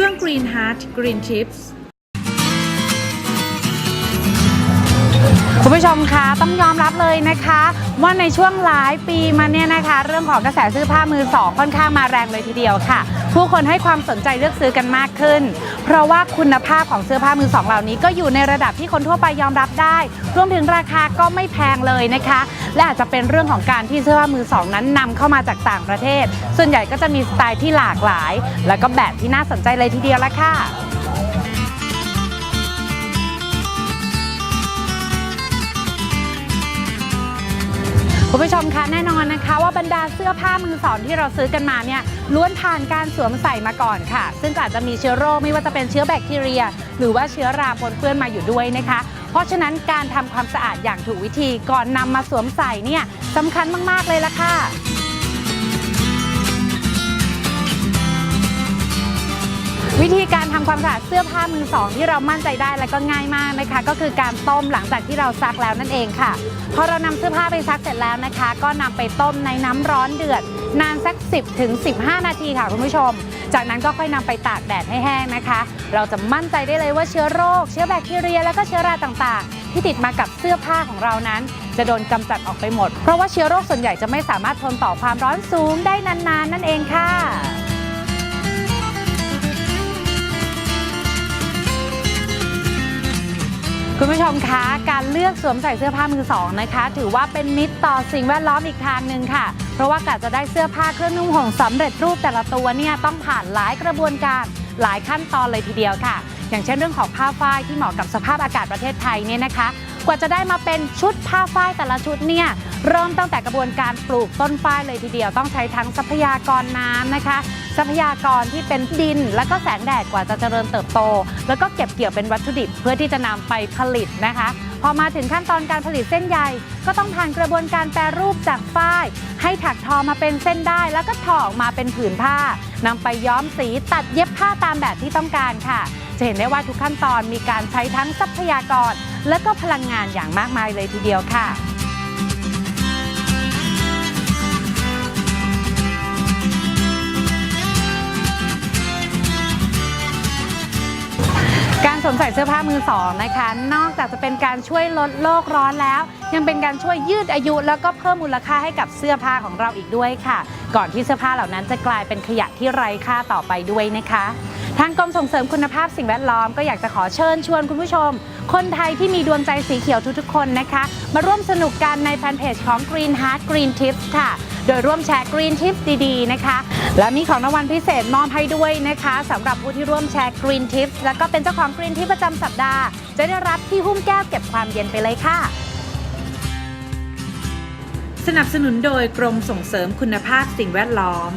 ช่วง Green Heart Green Tips คุณผู้ชมคะต้องยอมรับเลยนะคะ ว่าในช่วงหลายปีมาเนี่ยนะคะ เรื่องของกระแสซื้อผ้ามือสองค่อนข้างมาแรงเลยทีเดียวค่ะ ผู้คนให้ความสนใจเลือกซื้อกันมากขึ้น เพราะว่าคุณภาพของเสื้อผ้ามือสองเหล่านี้ก็อยู่ในระดับที่คนทั่วไปยอมรับได้ รวมถึงราคาก็ไม่แพงเลยนะคะ และอาจจะเป็นเรื่องของการที่เสื้อผ้ามือสองนั้นนำเข้ามาจากต่างประเทศ ส่วนใหญ่ก็จะมีสไตล์ที่หลากหลาย แล้วก็แบบที่น่าสนใจเลยทีเดียวละค่ะ คุณผู้ชมคะแน่นอนนะคะ ว่าบรรดาเสื้อผ้ามือสองที่เราซื้อกันมาเนี่ยล้วนผ่านการสวมใส่มาก่อนค่ะ ซึ่งอาจจะมีเชื้อโรคไม่ว่าจะเป็นเชื้อแบคทีเรีย หรือว่าเชื้อราปนเปื้อนมาอยู่ด้วยนะคะ เพราะฉะนั้นการทำความสะอาดอย่างถูกวิธีก่อนนำมาสวมใส่เนี่ยสำคัญมากๆเลยล่ะค่ะ วิธีการทำความสะอาดเสื้อผ้ามือสองที่เรามั่นใจได้และก็ง่ายมากนะคะ ก็คือการต้มหลังจากที่เราซักแล้วนั่นเองค่ะพอเรานำเสื้อผ้าไปซักเสร็จแล้วนะคะ ก็นำไปต้มในน้ำร้อนเดือด นานสัก 10ถึง15 นาทีค่ะคุณผู้ชม จากนั้นก็ค่อยนำไปตากแดดให้แห้งนะคะ เราจะมั่นใจได้เลยว่าเชื้อโรค เชื้อแบคทีเรีย และก็เชื้อราต่างๆ ที่ติดมากับเสื้อผ้าของเรานั้นจะโดนกำจัดออกไปหมด เพราะว่าเชื้อโรคส่วนใหญ่จะไม่สามารถทนต่อความร้อนสูงได้นานๆ นั่นเองค่ะ คุณผู้ชมคะการเลือกสวมใส่เสื้อผ้ามือสองนะคะ ถือว่าเป็นมิตรต่อสิ่งแวดล้อมอีกทางหนึ่งค่ะ เพราะว่ากาจะได้เสื้อผ้าเครื่องนุ่งห่มสำเร็จรูปแต่ละตัวเนี่ยต้องผ่านหลายกระบวนการหลายขั้นตอนเลยทีเดียวค่ะ อย่างเช่นเรื่องของผ้าฝ้ายที่เหมาะกับสภาพอากาศประเทศไทยเนี่ยนะคะ กว่าจะได้มาเป็นชุดผ้าฝ้ายแต่ละชุดเนี่ยเริ่มตั้งแต่กระบวนการปลูกต้นฝ้ายเลยทีเดียวต้องใช้ทั้งทรัพยากรน้ำนะคะ ทรัพยากรที่เป็นดิน แล้วก็แสงแดดกว่าจะเจริญเติบโต แล้วก็เก็บเกี่ยวเป็นวัตถุดิบเพื่อที่จะนำไปผลิตนะคะ พอมาถึงขั้นตอนการผลิตเส้นใยก็ต้องผ่านกระบวนการแปรรูปจากฝ้าย ให้ถักทอมาเป็นเส้นได้ แล้วก็ถอออกมาเป็นผืนผ้านำไปย้อมสีตัดเย็บผ้าตามแบบที่ต้องการค่ะจะเห็นได้ว่าทุกขั้นตอนมีการใช้ทั้งทรัพยากร และก็พลังงานอย่างมากมายเลยทีเดียวค่ะ วมใส่เสื้อผ้ามือสองนะคะ นอกจากจะเป็นการช่วยลดโลกร้อนแล้ว ยังเป็นการช่วยยืดอายุ แล้วก็เพิ่มมูลค่าให้กับเสื้อผ้าของเราอีกด้วยค่ะ ก่อนที่เสื้อผ้าเหล่านั้นจะกลายเป็นขยะที่ไร้ค่าต่อไปด้วยนะคะทางกรมส่งเสริมคุณภาพสิ่งแวดล้อมก็อยากจะขอเชิญชวนคุณผู้ชม คนไทยที่มีดวงใจสีเขียวทุกๆคนนะคะ มาร่วมสนุกกันในแฟนเพจของ Green Heart Green Tips ค่ะ โดยร่วมแชร์ Green Tips ดีๆ นะคะ และมีของรางวัลพิเศษมอบให้ด้วยนะคะสำหรับผู้ที่ร่วมแชร์ Green Tips แล้วก็เป็นเจ้าของ Green Tips ประจำสัปดาห์ จะได้รับที่หุ้มแก้วเก็บความเย็นไปเลยค่ะ สนับสนุนโดยกรมส่งเสริมคุณภาพสิ่งแวดล้อม